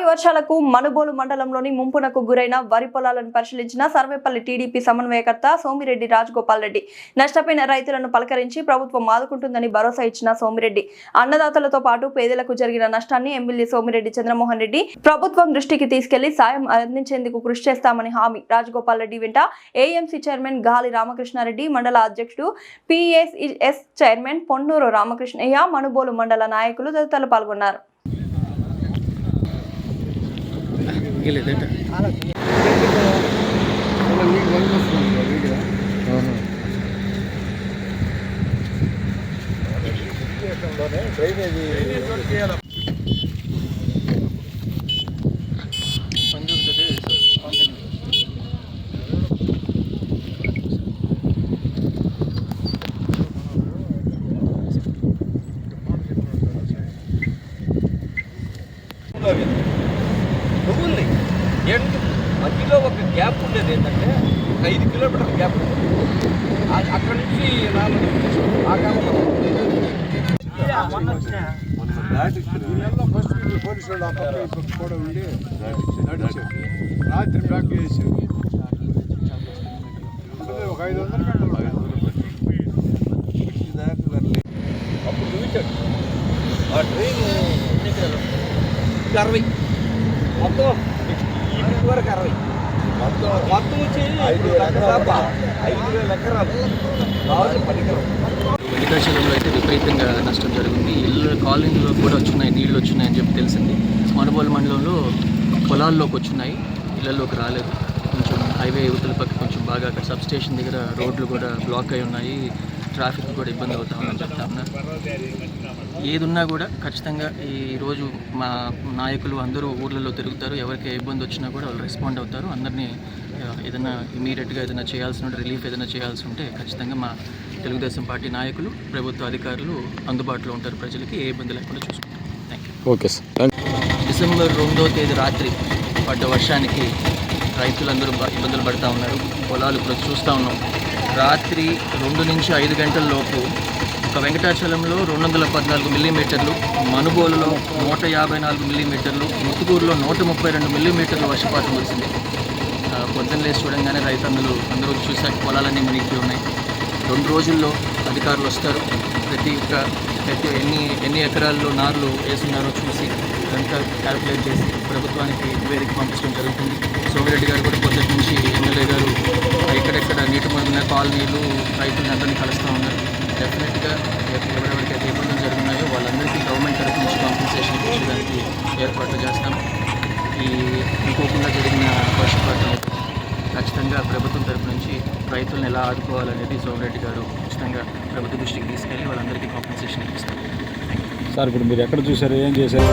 భారీ వర్షాలకు మనుబోలు మండలంలోని ముంపునకు గురైన వరి పొలాలను పరిశీలించిన సర్వేపల్లి టీడీపీ సమన్వయకర్త సోమిరెడ్డి రాజగోపాల్ రెడ్డి. నష్టపోయిన రైతులను పలకరించి ప్రభుత్వం ఆదుకుంటుందని భరోసా ఇచ్చిన సోమిరెడ్డి. అన్నదాతలతో పాటు పేదలకు జరిగిన నష్టాన్ని ఎమ్మెల్యే సోమిరెడ్డి చంద్రమోహన్ రెడ్డి ప్రభుత్వం దృష్టికి తీసుకెళ్ళి సాయం అందించేందుకు కృషి చేస్తామని హామీ రాజగోపాల్ రెడ్డి వెంట ఏఎంసీ చైర్మన్ గాలి రామకృష్ణారెడ్డి మండల అధ్యక్షుడు పిఎస్ఎస్ చైర్మన్ పొన్నూరు రామకృష్ణయ్య మనుబోలు మండల నాయకులు తదితరులు పాల్గొన్నారు. गेले ते Thank you. ఎండ్ మధ్యలో ఒక గ్యాప్ ఉండేది ఏంటంటే ఒక ఐదు కిలోమీటర్ల గ్యాప్ ఉండేది. ఆ- అక్కడి నుంచి నాలుగు ఆ కాలంలో ఫస్ట్ పోలీసు వాళ్ళు ఆ పక్క ఈ పక్క కూడా ఉండి నడిచారు రాత్రి బ్యాక్ చేసారు ఒక ఐదు వందల గంటలు అప్పుడు చూపించాడు. ఆ ట్రైన్ ఎన్ని ఎకరాలు అరవై మొత్తం ఇటు వరకు అరవై. మొత్తం వచ్చి ఇప్పుడు ఐదు వేల ఎకరాలు. వెంకటాచలంలో అయితే విపరీతంగా నష్టం జరిగింది. ఇల్లు కాలనీలో కూడా వచ్చున్నాయి నీళ్ళు వచ్చినాయని చెప్పి తెలిసింది. మనుబోలు మండలంలో పొలాల్లోకి వచ్చినాయి. ఇళ్ళలోకి రాలేదు. కొంచెం హైవే యువతల పక్క కొంచెం బాగా అక్కడ సబ్ స్టేషన్ దగ్గర రోడ్లు కూడా బ్లాక్ అయి ఉన్నాయి. ట్రాఫిక్ కూడా ఇబ్బంది అవుతా ఉందని చెప్తా ఉన్నారు. ఏది ఉన్నా కూడా ఖచ్చితంగా ఈ రోజు మా నాయకులు అందరూ ఊర్లలో తిరుగుతారు. ఎవరికి ఏ ఇబ్బంది వచ్చినా కూడా వాళ్ళు రెస్పాండ్ అవుతారు. అందరినీ ఏదైనా ఇమీడియట్గా ఏదైనా చేయాల్సిన ఉంటే రిలీఫ్ ఏదైనా చేయాల్సి ఉంటే ఖచ్చితంగా మా తెలుగుదేశం పార్టీ నాయకులు ప్రభుత్వ అధికారులు అందుబాటులో ఉంటారు ప్రజలకి. ఏ ఇబ్బంది లేకుండా చూసుకుంటాం thank you okay sir December రెండో తేదీ రాత్రి పడ్డ వర్షానికి రైతులందరూ ఇబ్బందులు పడుతూ ఉన్నారు. పొలాలు ఇప్పుడు చూస్తూ ఉన్నాం. రాత్రి రెండు నుంచి ఐదు గంటల లోపు ఒక వెంకటాచలంలో రెండు వందల పద్నాలుగు మిల్లీమీటర్లు మనుబోలులో నూట యాభై నాలుగు మిల్లీమీటర్లు ముత్తుకూరులో నూట ముప్పై రెండు మిల్లీమీటర్ల వర్షపాతం కురిసింది పొద్దున్న లేచి చూడంగానే రైతన్నులు అందరూ చూశాక పొలాలన్నీ మునిగి ఉన్నాయి. రెండు రోజుల్లో అధికారులు వస్తారు. ప్రతి ఒక్క ప్రతి ఎన్ని ఎన్ని ఎకరాల్లో నార్లు వేస్తున్నారో చూసి అంతా క్యాల్కులేట్ చేసి ప్రభుత్వానికి వేదిక పంపించడం జరుగుతుంది. సోమిరెడ్డి గారు కూడా పొద్దుటి నుంచి ఎమ్మెల్యే గారు ఎక్కడెక్కడ నీటి మునిగిన కాలనీలు రైతులను అందరినీ కలుస్తూ ఉన్నారు. డెఫినెట్గా ఎవరెవరికైతే ఇబ్బందులు జరుగుతున్నాయో వాళ్ళందరికీ గవర్నమెంట్ తరఫు నుంచి కాంపెన్సేషన్ ఇచ్చేదానికి ఏర్పాట్లు చేస్తాం. ఈ అనుకోకుండా జరిగిన వర్షపాతం ఖచ్చితంగా ప్రభుత్వం తరపు నుంచి రైతులను ఎలా ఆదుకోవాలనేది సోమిరెడ్డి గారు ఖచ్చితంగా ప్రభుత్వ దృష్టికి తీసుకెళ్ళి వాళ్ళందరికీ కాంపెన్సేషన్ ఇప్పిస్తారు. సార్ ఇప్పుడు మీరు ఎక్కడ చూసారు ఏం చేశారు?